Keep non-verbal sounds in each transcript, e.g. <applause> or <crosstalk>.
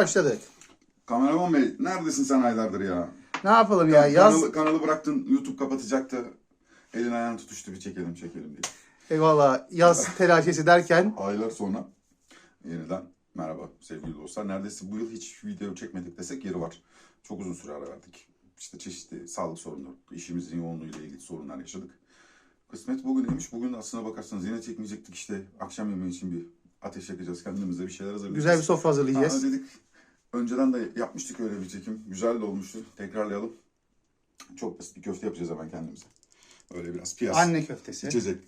başladık. Kameraman bey neredesin sen aylardır ya? Ne yapalım ya? Yaz. Kanalı, kanalı bıraktın YouTube kapatacaktı. Elin ayağın tutuştu bir çekelim çekelim diye. Eyvallah. Yaz <laughs> telaşesi derken Aylar sonra yeniden merhaba sevgili dostlar. Neredeyse bu yıl hiç video çekmedik desek yeri var. Çok uzun süre ara verdik. İşte çeşitli sağlık sorunları, işimizin yoğunluğuyla ilgili sorunlar yaşadık. Kısmet bugüneymiş. Bugün aslına bakarsanız yine çekmeyecektik işte. Akşam yemeği için bir ateş yakacağız. Kendimize bir şeyler hazırlayacağız. güzel bir sofra hazırlayacağız. dedik. Önceden de yapmıştık öyle bir çekim. Güzel de olmuştu. Tekrarlayalım. Çok basit bir köfte yapacağız hemen kendimize. Öyle biraz piyaz, Anne köftesi. içecek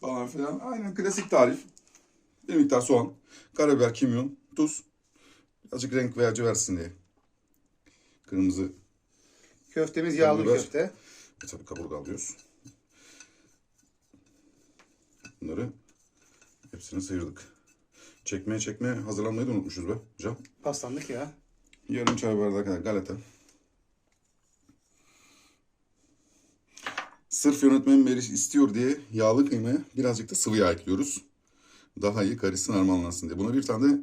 falan filan. Aynen klasik tarif. Bir miktar soğan, karabiber, kimyon, tuz. Birazcık renk ve acı versin diye. Kırmızı Köftemiz yağlı Biber. köfte. e, tabii kaburga alıyoruz. Bunları hepsini sıyırdık. Çekmeye çekmeye hazırlanmayı da unutmuşuz be Can. Paslandık ya. Yarım çay bardağı kadar galeta. Sırf yönetmen Meriç istiyor diye yağlı kıymaya birazcık da sıvı yağ ekliyoruz. Daha iyi karışsın harmanlansın diye. Buna bir tane de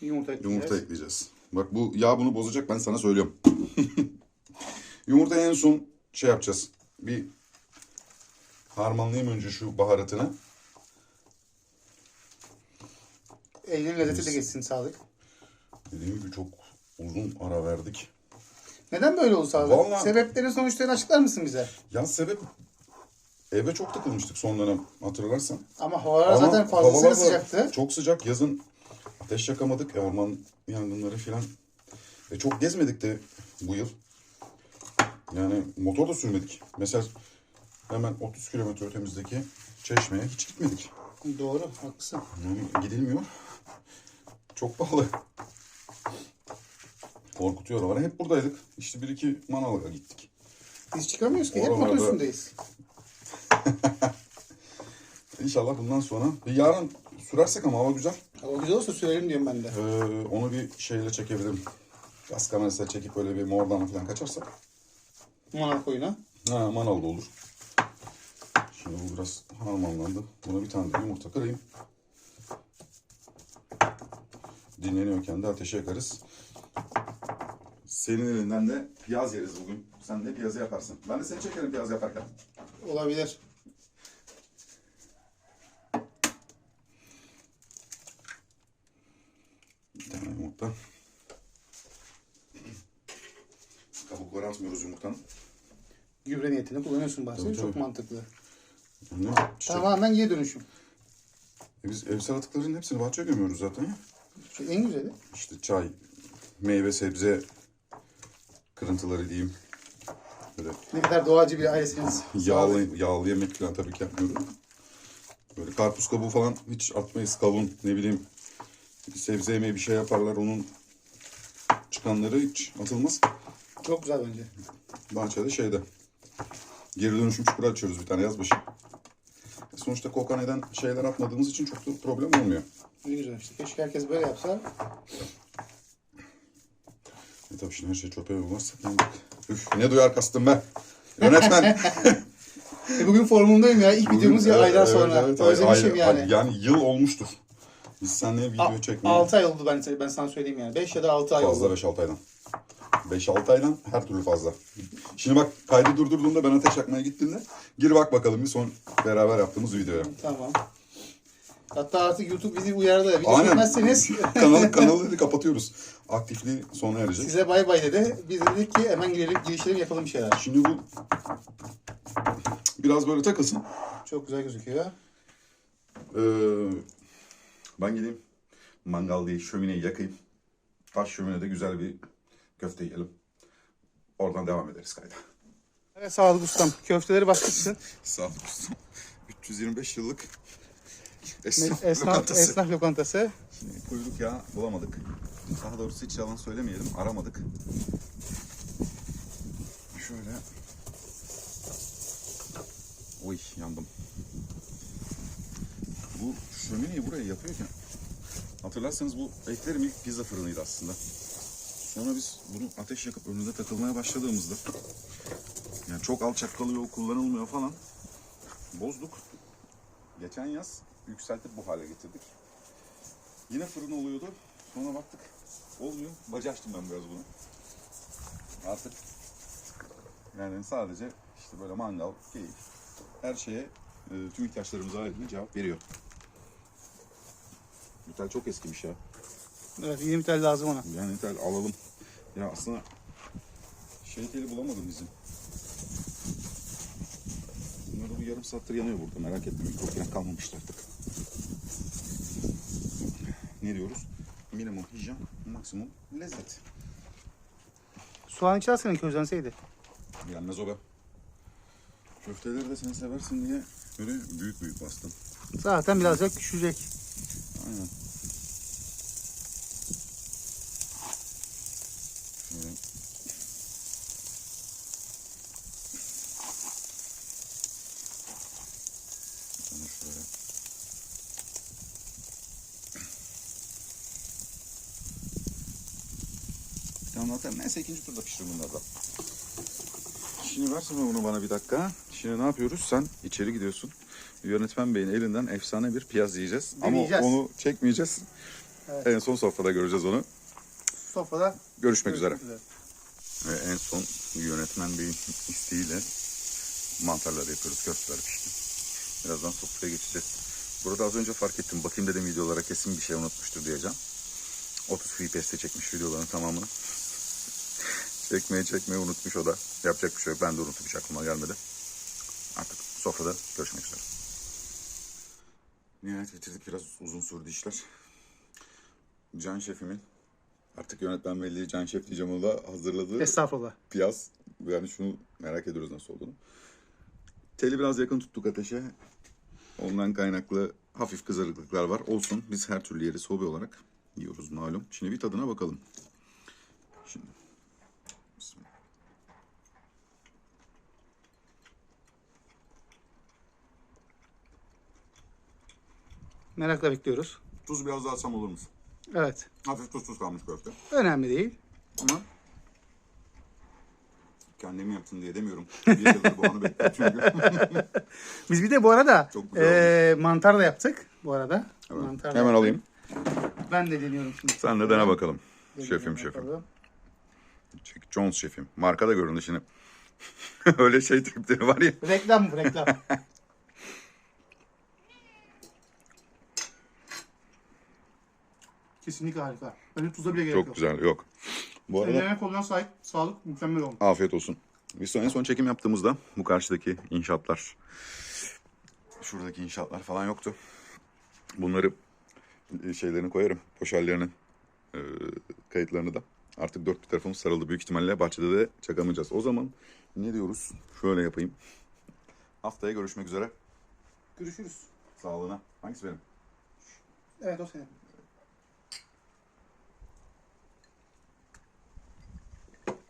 Yumurta ekleyeceğiz. yumurta ekleyeceğiz. Bak bu yağ bunu bozacak ben sana söylüyorum. <laughs> Yumurtayı en son şey yapacağız. Bir harmanlayayım önce şu baharatını. Elinin lezzeti de geçsin sağlık. Dediğim gibi çok uzun ara verdik. Neden böyle oldu sağlık? Vallahi- Sebeplerin sonuçlarını açıklar mısın bize? Ya sebep eve çok takılmıştık son dönem hatırlarsan. Ama havalar Ama zaten fazlasıyla sıcaktı. Çok sıcak. Yazın ateş yakamadık. Orman yangınları filan. E, çok gezmedik de bu yıl. Yani motor da sürmedik. Mesela hemen 30 kilometre ötemizdeki çeşmeye hiç gitmedik. Doğru, haklısın. Yani gidilmiyor. Çok pahalı. Korkutuyor var. Hep buradaydık. İşte bir iki manavga gittik. Biz çıkamıyoruz ki. Hep Oralarda- motor üstündeyiz. <laughs> İnşallah bundan sonra. E, yarın sürersek ama hava güzel. Hava güzel olsa sürelim diyorum ben de. Ee, onu bir şeyle çekebilirim. Gaz kamerasıyla çekip böyle bir mordan falan kaçarsa. Manav koyuna. Ha manal da olur. Şimdi bu biraz harmanlandı. Buna bir tane de yumurta kırayım. Dinleniyorken de ateşe yakarız. Senin elinden de piyaz yeriz bugün. Sen de piyazı yaparsın. Ben de seni çekerim piyaz yaparken. Olabilir. Bir tane yumurta. Kabukları atmıyoruz yumurtanın. Gübre niyetini kullanıyorsun. Tabii, Çok tabii. mantıklı. Yani çiçek- Tamamen geri dönüşüm. E Biz ev salatalıklarının hepsini bahçeye gömüyoruz zaten ya. Şu en güzeli. İşte çay, meyve, sebze kırıntıları diyeyim. Böyle Ne kadar doğacı bir ailesiniz. <laughs> yağlı, yağlı yemek falan tabii ki yapmıyorum. Böyle karpuz kabuğu falan hiç atmayız. Kavun ne bileyim sebze yemeği bir şey yaparlar. Onun çıkanları hiç atılmaz. Çok güzel bence. Bahçede şeyde. Geri dönüşüm çukuru açıyoruz bir tane yaz başı. E Sonuçta kokan eden şeyler atmadığımız için çok da problem olmuyor. Ne güzel işte. Keşke herkes böyle yapsa. E tabii şimdi her şey çöpe yandık. Üf ne duyar kastım be. Yönetmen. <laughs> E bugün formundayım ya. İlk videomuz ya Evet, aylar evet, sonra. evet, Özlemişim ay- yani. ay- yani yıl olmuştur. Biz seninle video çekmeye 6 ay oldu ben, ben sana söyleyeyim yani. 5 ya da 6 ay fazla oldu. 5-6 aydan. 5-6 aydan her türlü fazla. Şimdi bak kaydı durdurduğumda ben ateş yakmaya gittiğimde gir bak bakalım bir son beraber yaptığımız videoya. Tamam. Hatta artık YouTube bizi uyardı. Video Aynen. çekmezseniz <laughs> kanalı, kanalı dedi kapatıyoruz. Aktifliği sona erecek. size bay bay dedi. Biz dedik ki hemen girelim, girişelim yapalım bir şeyler. Şimdi bu biraz böyle takılsın. Çok güzel gözüküyor. Ee, ben gideyim mangal değil şömineyi yakayım. Taş şöminede güzel bir köfte yiyelim. Oradan devam ederiz kayda. Evet sağlık ustam. Köfteleri başlatsın. Sağ olun. 325 yıllık Esnaf, esnaf, lokantası. esnaf lokantası. Şimdi kuyruk yağı bulamadık. Daha doğrusu hiç yalan söylemeyelim. Aramadık. Şöyle. Oy yandım. Bu şömineyi buraya yapıyorken hatırlarsanız bu eklerim ilk pizza fırınıydı aslında. Sonra biz bunu ateş yakıp önünde takılmaya başladığımızda yani çok alçak kalıyor, kullanılmıyor falan. Bozduk. Geçen yaz yükseltip bu hale getirdik. Yine fırın oluyordu. Sonra baktık olmuyor. Bacı açtım ben biraz bunu. Artık yani sadece işte böyle mangal, keyif, her şeye e, tüm ihtiyaçlarımıza ayrıca cevap veriyor. Metal çok eskimiş ya. Evet yeni bir tel lazım ona. Yani metal alalım. Ya aslında şey teli bulamadım bizim. Bunlar da bu yarım saattir yanıyor burada. Merak etme mikrop falan kalmamıştı artık. Ne diyoruz? Minimum hijyen, maksimum lezzet. Soğan içersene közlenseydi. Gelmez o be. Köfteleri de sen seversin diye böyle büyük büyük bastım. Zaten birazcık küçülecek. Aynen. Tane atarım. Neyse ikinci turda pişiririm bunları da. Şimdi versene bunu bana bir dakika. Şimdi ne yapıyoruz? Sen içeri gidiyorsun. Yönetmen beyin elinden efsane bir piyaz yiyeceğiz. Deneyeceğiz. Ama onu çekmeyeceğiz. Evet. En son sofrada göreceğiz onu. Sofrada Görüşmek üzere. görüşmek üzere. Ve en son yönetmen beyin isteğiyle mantarları yapıyoruz. Köfteler pişti. Birazdan sofraya geçeceğiz. Burada az önce fark ettim. Bakayım dedim videolara kesin bir şey unutmuştur diyeceğim. 30 FPS'te çekmiş videoların tamamını. Çekmeye çekmeyi unutmuş o da. Yapacak bir şey yok. Ben de unuttum hiç aklıma gelmedi. Artık sofrada görüşmek üzere. Nihayet bitirdik. Biraz uzun sürdü işler. Can şefimin artık yönetmen belli Can Şef da hazırladığı Estağfurullah. piyaz. Yani şunu merak ediyoruz nasıl olduğunu. Teli biraz yakın tuttuk ateşe. Ondan kaynaklı hafif kızarıklıklar var. Olsun biz her türlü yeri hobi olarak yiyoruz malum. Şimdi bir tadına bakalım. Şimdi. Merakla bekliyoruz. Tuz biraz daha atsam olur mu? Evet. Hafif tuzsuz kalmış köfte. Önemli değil. Ama kendim yaptım diye demiyorum. Bir yıldır bu anı bekliyorum çünkü. <laughs> Biz bir de bu arada eee mantar da yaptık bu arada. Evet. Mantar Hemen yaptık. alayım. Ben de deniyorum şimdi. Sen de dene bakalım. Deniyorum Şefim şefim. bakalım. Jones şefim. Marka da göründü şimdi. <laughs> Öyle şey tripleri var ya. Reklam bu reklam. <laughs> Kesinlikle harika. Benim tuza bile gerek Çok yok. güzel. Yok. Bu arada Ellerine koluna sahip, sağlık mükemmel olmuş. afiyet olsun. Biz en son çekim yaptığımızda bu karşıdaki inşaatlar, şuradaki inşaatlar falan yoktu. Bunları e, şeylerini koyarım. Poşallerinin e, kayıtlarını da. Artık dört bir tarafımız sarıldı. Büyük ihtimalle bahçede de çakamayacağız. O zaman ne diyoruz? Şöyle yapayım. Haftaya görüşmek üzere. Görüşürüz. Sağlığına. Hangisi benim? Evet o senin.